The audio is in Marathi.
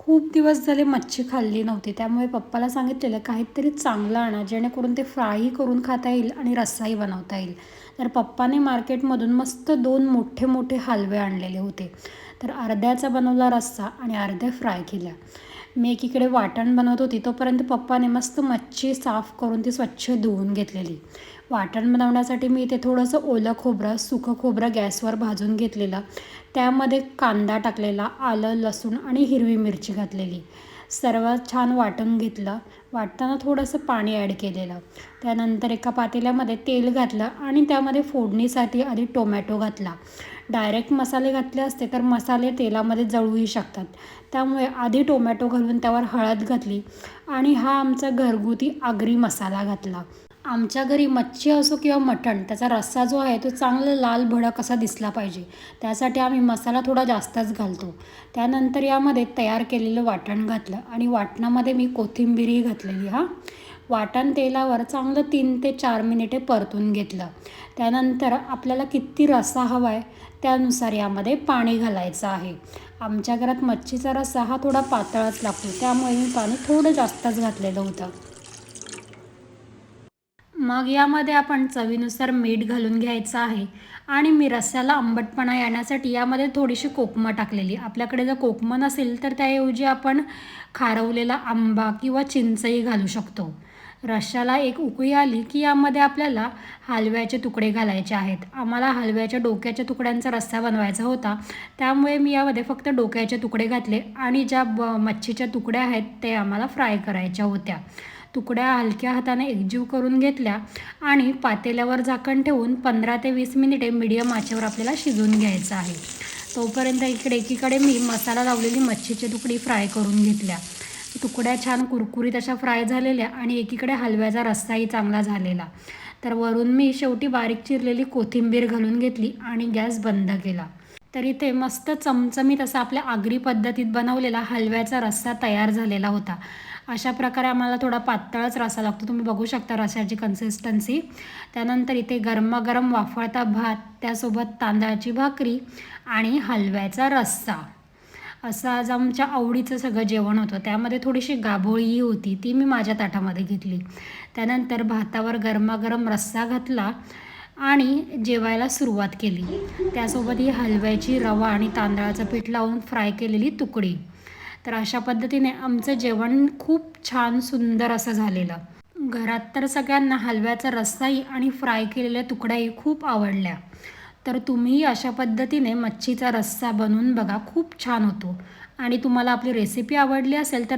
खूप दिवस झाले मच्छी खाल्ली नव्हती. त्यामुळे पप्पाला सांगितलेलं काहीतरी चांगलं आणा जेणेकरून ते फ्रायही करून खाता येईल आणि रस्साही बनवता येईल. तर पप्पाने मार्केटमधून मस्त दोन मोठे मोठे हलवे आणलेले होते. तर अर्ध्याचा बनवला रस्सा आणि अर्ध्या फ्राय केल्या. मी एकीकडे वाटण बनवत होती तोपर्यंत पप्पाने मस्त मच्छी साफ करून ती स्वच्छ धुवून घेतलेली. वाटण बनवण्यासाठी मी इथे थोडंसं ओलं खोबरं सुकं खोबरं गॅसवर भाजून घेतलेलं. त्यामध्ये कांदा टाकलेला आलं लसूण आणि हिरवी मिरची घातलेली. सर्व छान वाटून घेतलं. वाटताना थोडंसं पाणी ॲड केलेलं. त्यानंतर एका पातेल्यामध्ये तेल घातलं आणि त्यामध्ये फोडणीसाठी आधी टोमॅटो घातला. डायरेक्ट मसाले घातले असते तर मसाले तेलामध्ये जळूही शकतात. त्यामुळे आधी टोमॅटो घालून त्यावर हळद घातली आणि हा आमचा घरगुती आगरी मसाला घातला. आमच्या घरी मच्छी असो किंवा मटण त्याचा रस्सा जो आहे तो चांगला लाल भडक असा दिसला पाहिजे. त्यासाठी आम्ही मसाला थोडा जास्तच घालतो. त्यानंतर यामध्ये तयार केलेलं वाटण घातलं आणि वाटणामध्ये मी कोथिंबीरही घातलेली हा. वाटण तेलावर चांगलं तीन ते चार मिनिटे परतून घेतलं. त्यानंतर आपल्याला किती रस्सा हवा आहे त्यानुसार यामध्ये पाणी घालायचं आहे. आमच्या घरात मच्छीचा रस्सा हा थोडा पातळच लागतो त्यामुळे मी पाणी थोडं जास्तच घातलेलं होतं. मग यामध्ये आपण चवीनुसार मीठ घालून घ्यायचं आहे आणि मी रस्स्याला आंबटपणा येण्यासाठी यामध्ये थोडीशी कोकमं टाकलेली. आपल्याकडे जर कोकमं नसेल तर त्याऐवजी आपण खारवलेला आंबा किंवा चिंचही घालू शकतो. रश्याला एक उकळी आली की यामध्ये आपल्याला हलव्याचे तुकडे घालायचे आहेत. आम्हाला हलव्याच्या डोक्याच्या तुकड्यांचा रस्सा बनवायचा होता. त्यामुळे मी यामध्ये फक्त डोक्याचे तुकडे घातले आणि ज्या ब मच्छीच्या तुकड्या आहेत ते आम्हाला फ्राय करायच्या होत्या. तुकड्या हलक्या हाताने एकजीव करून घेतल्या आणि पातेल्यावर झाकण ठेवून पंधरा ते वीस मिनिटे मीडियम आचेवर आपल्याला शिजवून घ्यायचं आहे. तोपर्यंत इकडे एकीकडे मी मसाला लावलेली मच्छीची तुकडी फ्राय करून घेतल्या. तुकड्या छान कुरकुरीत अशा फ्राय झालेल्या आणि एकीकडे हलव्याचा रस्साही चांगला झालेला. तर वरून मी शेवटी बारीक चिरलेली कोथिंबीर घालून घेतली आणि गॅस बंद केला. तर इथे मस्त चमचमीत असा आपल्या आगरी पद्धतीत बनवलेला हलव्याचा रस्सा तयार झालेला होता. अशा प्रकारे आम्हाला थोडा पातळच रसा लागतो. तुम्ही बघू शकता रसाची कन्सिस्टन्सी त्यानंतर इथे गरमागरम वाफळता भात त्यासोबत तांदळाची भाकरी आणि हलव्याचा रस्सा. असं आज आमच्या आवडीचं सगळं जेवण होतं. त्यामध्ये थोडीशी गाभोळीही होती. ती मी माझ्या ताटामध्ये घेतली. त्यानंतर भातावर गरमागरम रस्सा घातला आणि जेवायला सुरुवात केली. त्यासोबत ही हलव्याची रवा आणि तांदळाचं पीठ लावून फ्राय केलेली तुकडी. तर अशा पद्धतीने आमचं जेवण खूप छान सुंदर असं झालेलं. घरात तर सगळ्यांना हलव्याचा रस्साही आणि फ्राय केलेल्या तुकड्याही खूप आवडल्या. तर तुम्ही अशा पद्धतीने मच्छीचा रस्सा बनवून बघा खूप छान होतो. आणि तुम्हाला आपली रेसिपी आवडली असेल तर